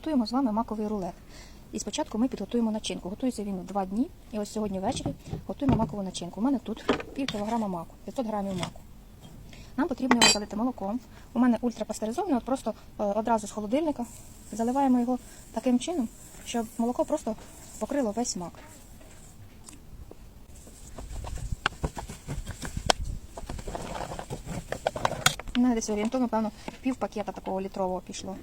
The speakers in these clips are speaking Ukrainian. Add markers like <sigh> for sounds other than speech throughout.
Приготуємо з вами маковий рулет. І спочатку ми підготуємо начинку. Готується він два дні. І ось сьогодні ввечері готуємо макову начинку. У мене тут пів кілограма маку, 500 грамів маку. Нам потрібно його залити молоком. У мене ультрапастеризоване, от просто е, одразу з холодильника. Заливаємо його таким чином, щоб молоко просто покрило весь мак. Десь орієнтовно, певно, пів пакета такого літрового пішло.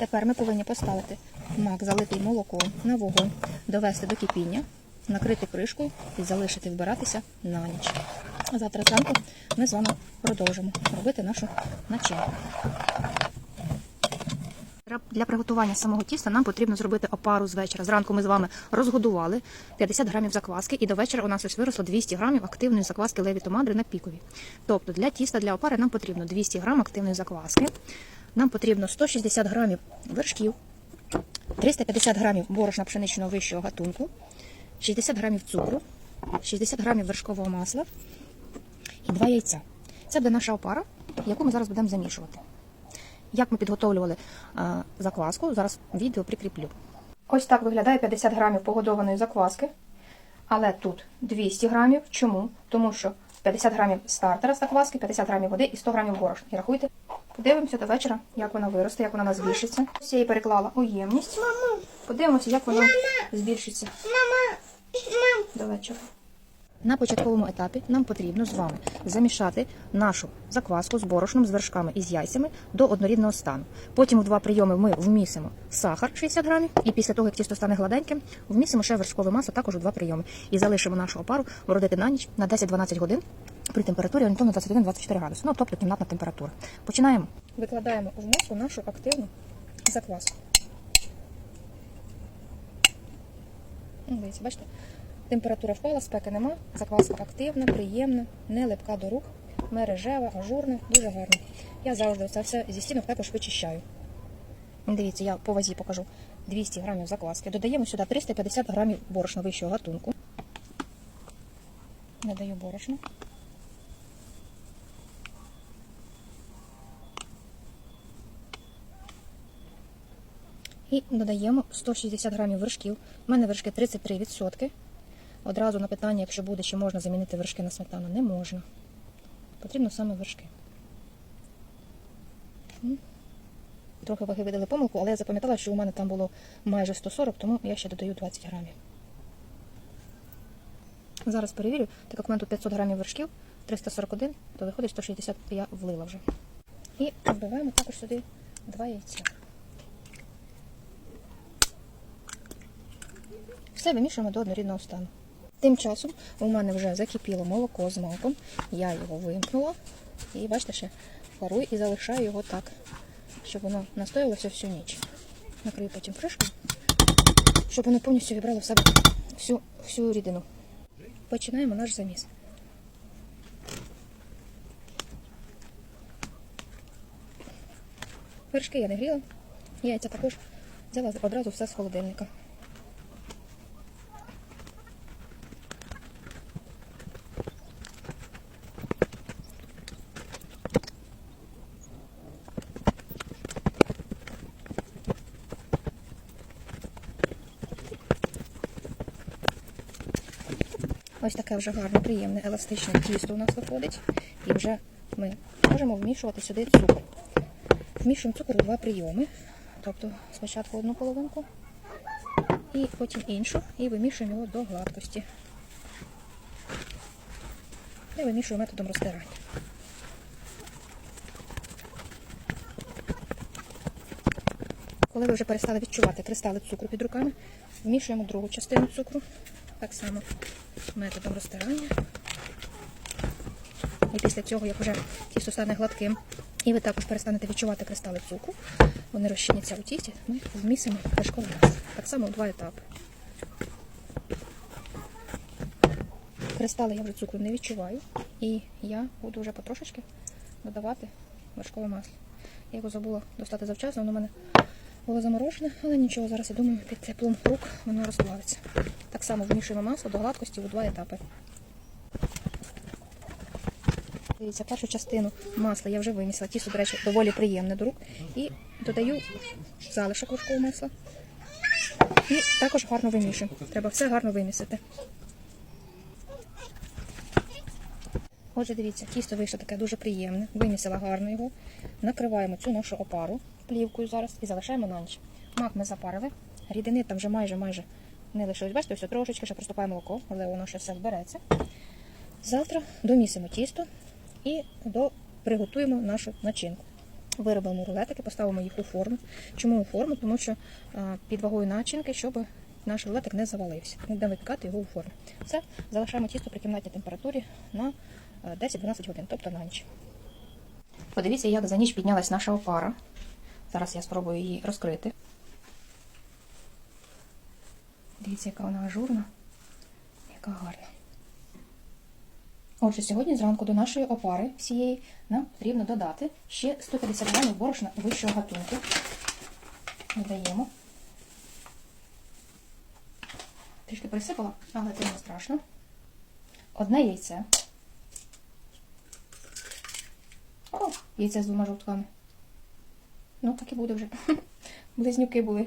Тепер ми повинні поставити мак, залитий молоком на вогонь, довести до кипіння, накрити кришкою і залишити вбиратися на ніч. Завтра зранку ми з вами продовжимо робити нашу начинку. Для приготування самого тіста нам потрібно зробити опару з вечора. Зранку ми з вами розгодували 50 грамів закваски, і до вечора у нас ось виросло 200 грамів активної закваски леві мандри на пікові. Тобто для тіста для опари нам потрібно 200 грам активної закваски, нам потрібно 160 грамів вершків, 350 грамів борошна пшеничного вищого гатунку, 60 грамів цукру, 60 грамів вершкового масла і 2 яйця. Це буде наша опара, яку ми зараз будемо замішувати. Як ми підготовлювали е, закваску, зараз відео прикріплю. Ось так виглядає 50 грамів погодованої закваски. Але тут 200 грамів. Чому? Тому що 50 грамів стартера закваски, 50 грамів води і 100 грамів борошна. І рахуйте. Подивимося до вечора, як вона виросте, як вона у нас збільшиться. Ось я її переклала у ємність. Подивимося, як вона збільшиться до вечора. На початковому етапі нам потрібно з вами замішати нашу закваску з борошном, з вершками і з яйцями до однорідного стану. Потім у два прийоми ми вмісимо сахар 60 грамів, і після того, як тісто стане гладеньким, вмісимо ще вершкове масло також у два прийоми. І залишимо нашу опару вродити на ніч на 10-12 годин при температурі орієнтовно 21-24 градуси. Ну, тобто кімнатна температура. Починаємо. Викладаємо в миску нашу активну закваску. Дивіться, бачите? Температура впала, спеки нема, закваска активна, приємна, не липка до рук, мережева, ажурна, дуже гарна. Я завжди це все зі стінок також вичищаю. Дивіться, я по вазі покажу 200 грамів закваски. Додаємо сюди 350 грамів борошна вищого гатунку. Додаю борошно. І додаємо 160 грамів вершків. У мене вершки 33%. Одразу на питання, якщо буде, чи можна замінити вершки на сметану, не можна. Потрібно саме вершки. Трохи ваги видали помилку, але я запам'ятала, що у мене там було майже 140, тому я ще додаю 20 грамів. Зараз перевірю, так як у мене тут 500 грамів вершків, 341, то виходить 160 я влила вже. І вбиваємо також сюди 2 яйця. Все вимішуємо до однорідного стану. Тим часом у мене вже закипіло молоко з маком. Я його вимкнула. І бачите, ще парую і залишаю його так, щоб воно настоялося всю ніч. Накрию потім кришкою, щоб воно повністю вібрало в себе всю, всю рідину. Починаємо наш заміс. Вершки я не гріла, яйця також взяла одразу все з холодильника. Ось таке вже гарне, приємне, еластичне тісто у нас виходить. І вже ми можемо вмішувати сюди цукор. Вмішуємо цукор у два прийоми. Тобто спочатку одну половинку і потім іншу, і вимішуємо його до гладкості. І вимішуємо методом розтирання. Коли ви вже перестали відчувати кристали цукру під руками, вмішуємо другу частину цукру. Так само методом розтирання. І після цього, як вже тісто стане гладким, і ви також перестанете відчувати кристали цукру, вони розчиняться у тісті, ми вмісимо вершкове масло. Так само у два етапи. Кристали я вже цукру не відчуваю, і я буду вже потрошечки додавати вершкове масло. Я його забула достати завчасно, воно в мене було заморожене, але нічого, зараз я думаю, під теплом рук воно розплавиться. Так само вмішуємо масло до гладкості у два етапи. Дивіться, першу частину масла я вже вимісила. Тісто, до речі, доволі приємне до рук. І додаю залишок вершкового масла. І також гарно вимішую. Треба все гарно вимісити. Отже, дивіться, тісто вийшло таке дуже приємне. Вимісила гарно його. Накриваємо цю нашу опару плівкою зараз і залишаємо на ніч. Мак ми запарили. Рідини там вже майже майже не лишилось. Бачите, ось трошечки ще приступає молоко, але воно ще все збереться. Завтра домісимо тісто і до, приготуємо нашу начинку. Виробимо рулетики, поставимо їх у форму. Чому у форму? Тому що а, під вагою начинки, щоб наш рулетик не завалився. Ми будемо випікати його у формі. Все, залишаємо тісто при кімнатній температурі на 10-12 годин, тобто на ніч. Подивіться, як за ніч піднялась наша опара. Зараз я спробую її розкрити. Дивіться, яка вона ажурна, яка гарна. Отже, сьогодні зранку до нашої опари всієї нам потрібно додати ще 150 грамів борошна вищого гатунку. Додаємо. Трішки присипала, але це не страшно. Одне яйце. О, яйце з двома жовтками. Ну, так і буде вже. <laughs> Близнюки були.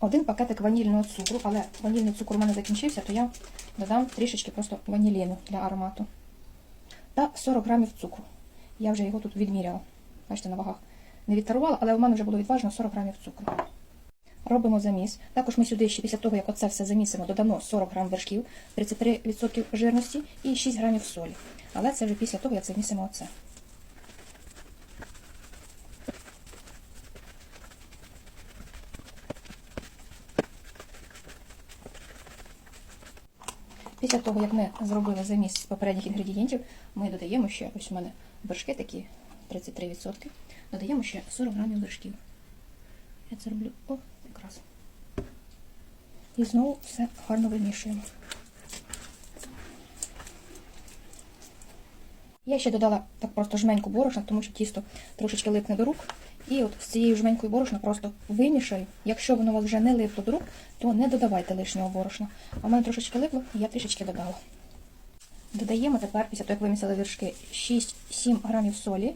Один пакетик ванільного цукру, але ванільний цукор у мене закінчився, то я додам трішечки просто ваніліну для аромату. Та 40 грамів цукру. Я вже його тут відміряла. Бачите, на вагах не відтарувала, але у мене вже було відважно 40 грамів цукру. Робимо заміс. Також ми сюди ще після того, як оце все замісимо, додамо 40 грам вершків, 33% жирності і 6 грамів солі. Але це вже після того, як замісимо оце. Після того, як ми зробили заміс з попередніх інгредієнтів, ми додаємо ще, ось у мене вершки такі 33%, додаємо ще 40 грамів вершків. Я це роблю о, якраз. І знову все гарно вимішуємо. Я ще додала так просто жменьку борошна, тому що тісто трошечки липне до рук. І от з цією жменькою борошна просто вимішаю. Якщо воно у вас вже не липло до рук, то не додавайте лишнього борошна. А в мене трошечки липло, і я трішечки додала. Додаємо тепер, після того, як вимісили віршки, 6-7 грамів солі.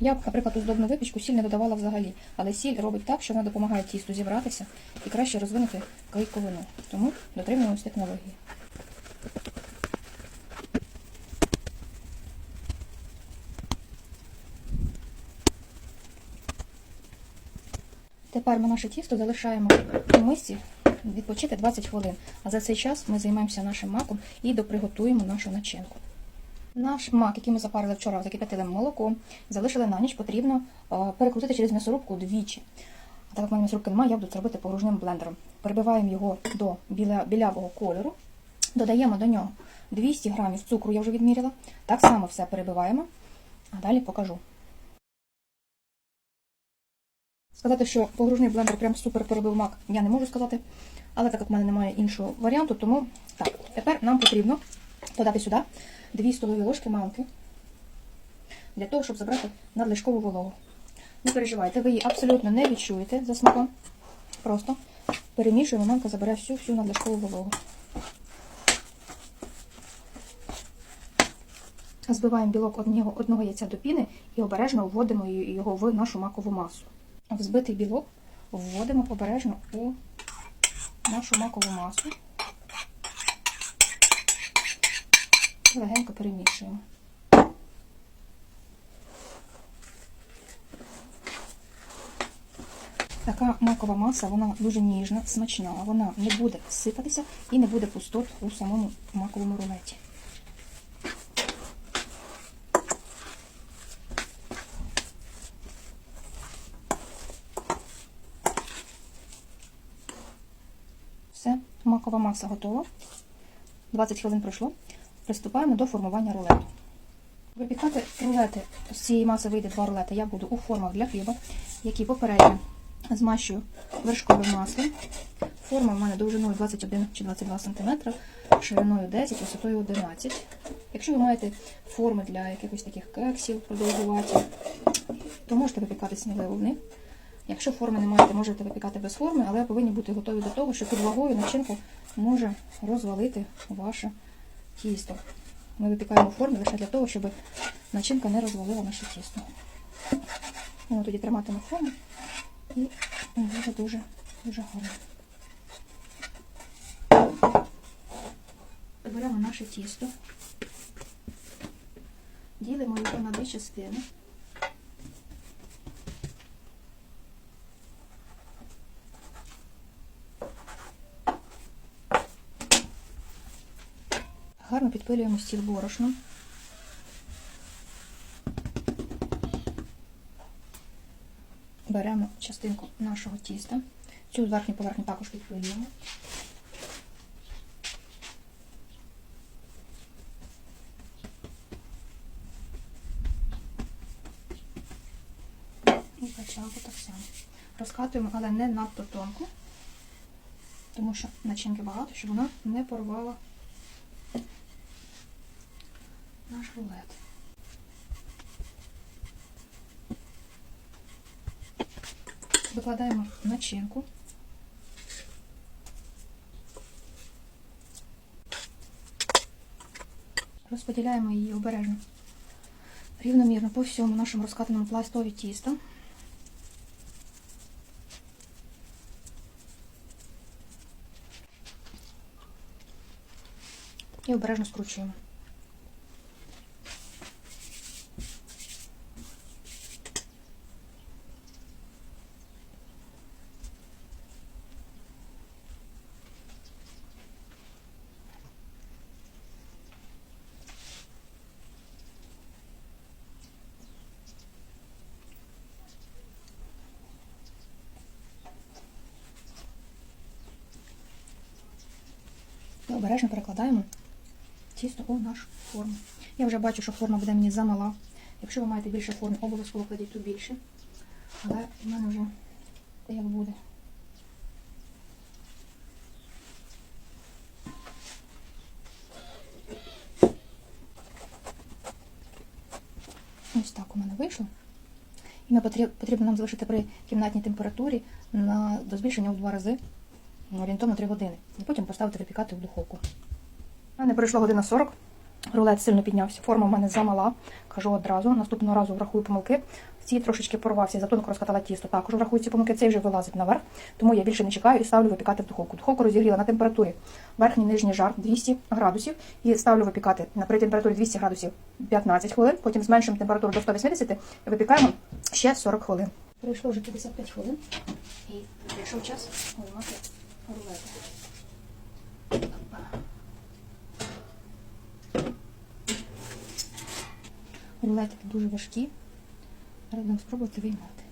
Я б, наприклад, у здобну випічку сіль не додавала взагалі, але сіль робить так, що вона допомагає тісту зібратися і краще розвинути клейковину. Тому дотримуємося технології. Тепер ми наше тісто залишаємо у мисці відпочити 20 хвилин. А за цей час ми займаємося нашим маком і доприготуємо нашу начинку. Наш мак, який ми запарили вчора, закипятили молоком, залишили на ніч, потрібно е, перекрутити через м'ясорубку двічі. А так як в мене м'ясорубки немає, я буду робити погружним блендером. Перебиваємо його до біля, білявого кольору, додаємо до нього 200 грамів цукру, я вже відміряла. Так само все перебиваємо, а далі покажу. Сказати, що погружний блендер прям супер перебив мак, я не можу сказати. Але так як в мене немає іншого варіанту, тому так, тепер нам потрібно подати сюди 2 столові ложки манки для того, щоб забрати надлишкову вологу. Не переживайте, ви її абсолютно не відчуєте за смаком. Просто перемішуємо, манка забере всю всю надлишкову вологу. Збиваємо білок одного яйця до піни і обережно вводимо його в нашу макову масу. Взбитий білок вводимо обережно у нашу макову масу. І легенько перемішуємо. Така макова маса, вона дуже ніжна, смачна, вона не буде сипатися і не буде пустот у самому маковому рулеті. Все, макова маса готова. 20 хвилин пройшло. Приступаємо до формування рулету. Випікати рулети з цієї маси вийде два рулети. Я буду у формах для хліба, які попередньо змащую вершковим маслом. Форма в мене довжиною 21 чи 22 см, шириною 10, висотою 11 Якщо ви маєте форми для якихось таких кексів продовгуваті, то можете випікати сміливо в них. Якщо форми не маєте, можете випікати без форми, але повинні бути готові до того, що під вагою начинку може розвалити ваше тісто. Ми випікаємо в формі лише для того, щоб начинка не розвалила наше тісто. Воно тоді триматиме форму і буде дуже, дуже гарно. Беремо наше тісто, ділимо його на дві частини. Гарно підпилюємо стіл борошном. Беремо частинку нашого тіста. Цю верхню поверхню також підпилюємо. І качалку так само. Розкатуємо, але не надто тонко, тому що начинки багато, щоб вона не порвала наш рулет. Викладаємо начинку. Розподіляємо її обережно рівномірно по всьому нашому розкатаному пластові тіста. І обережно скручуємо. І обережно перекладаємо тісто у нашу форму. Я вже бачу, що форма буде мені замала. Якщо ви маєте більше форми, обов'язково кладіть ту більше. Але в мене вже як буде. Ось так у мене вийшло. І потрібно нам залишити при кімнатній температурі на, до збільшення в два рази орієнтовно 3 години. І потім поставити випікати в духовку. У мене пройшла година 40. Рулет сильно піднявся. Форма в мене замала. Кажу одразу. Наступного разу врахую помилки. Ці трошечки порвався, за тонко розкатала тісто. Також врахую ці помилки. Цей вже вилазить наверх. Тому я більше не чекаю і ставлю випікати в духовку. Духовку розігріла на температурі верхній нижній жар 200 градусів. І ставлю випікати при температурі 200 градусів 15 хвилин. Потім зменшуємо температуру до 180 і випікаємо ще 40 хвилин. Пройшло вже 55 хвилин. І прийшов час виймати. Рулетики дуже важкі. Зараз будемо спробувати виймати.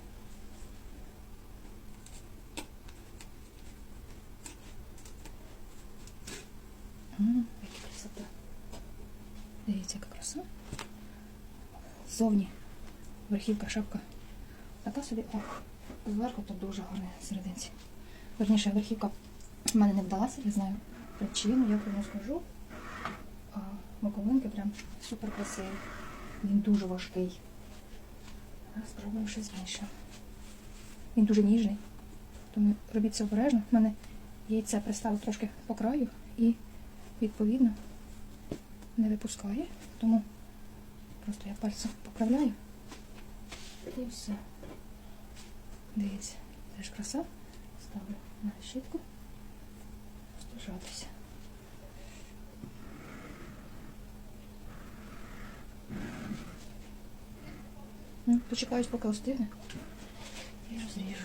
Яка красота. Дивіться, яка краса. Ззовні верхівка, шапка. Така собі, ох, зверху тут дуже гарне серединці. Верніше, верхівка в мене не вдалася, я знаю причину, я про нього скажу. А прям супер красиві. Він дуже важкий. Спробуємо щось інше. Він дуже ніжний. Тому робіть це обережно. У мене яйце приставив трошки по краю і, відповідно, не випускає. Тому просто я пальцем поправляю. І все. Дивіться, це ж краса. Ставлю на щітку. Стужатися. Ну, Почекаюсь, поки остигне. І розріжу.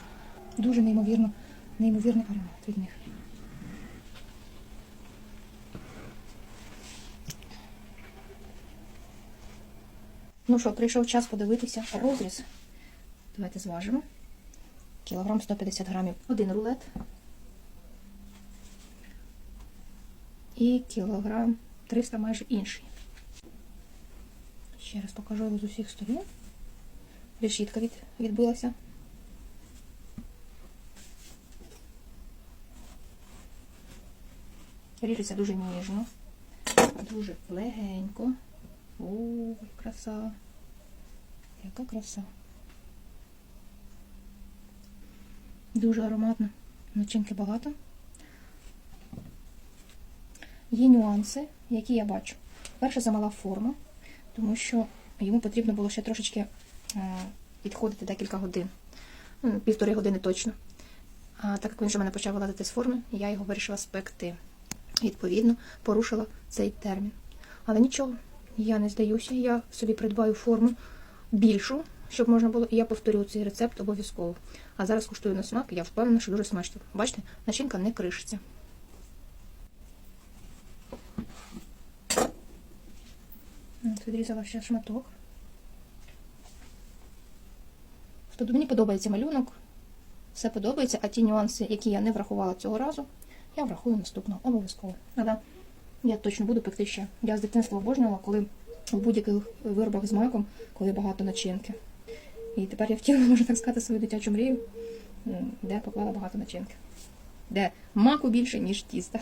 Дуже неймовірно, неймовірний аромат від них. Ну що, прийшов час подивитися розріз. Давайте зважимо. Кілограм 150 грамів. Один рулет. І кілограм 300 майже інший. Ще раз покажу його з усіх сторін. Решітка від, відбилася. Ріжеться дуже ніжно, дуже легенько. Ой, краса. Яка краса. Дуже ароматно. Начинки багато. Є нюанси, які я бачу. Перше, замала форма, тому що йому потрібно було ще трошечки е, відходити декілька годин. Ну, півтори години точно. А так як він вже мене почав вилазити з форми, я його вирішила спекти. Відповідно, порушила цей термін. Але нічого, я не здаюся, я собі придбаю форму більшу, щоб можна було, і я повторю цей рецепт обов'язково. А зараз куштую на смак, я впевнена, що дуже смачно. Бачите, начинка не кришиться. Відрізала ще шматок. Тобто мені подобається малюнок, все подобається, а ті нюанси, які я не врахувала цього разу, я врахую наступного обов'язково. Але я точно буду пекти ще. Я з дитинства обожнювала, коли в будь-яких виробах з маком, коли багато начинки. І тепер я втілила, можна так сказати, свою дитячу мрію, де поклала багато начинки. Де маку більше, ніж тіста.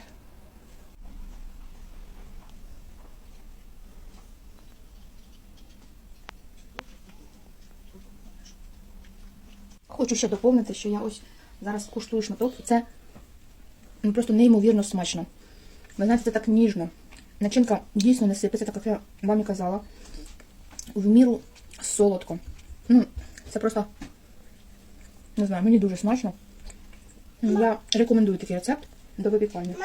Хочу ще доповнити, що я ось зараз куштую шматок, і це ну, просто неймовірно смачно. Ви знаєте, це так ніжно. Начинка дійсно не сипеться, так як я вам і казала. В міру солодко. Ну, це просто, не знаю, мені дуже смачно. Я рекомендую такий рецепт до випікання.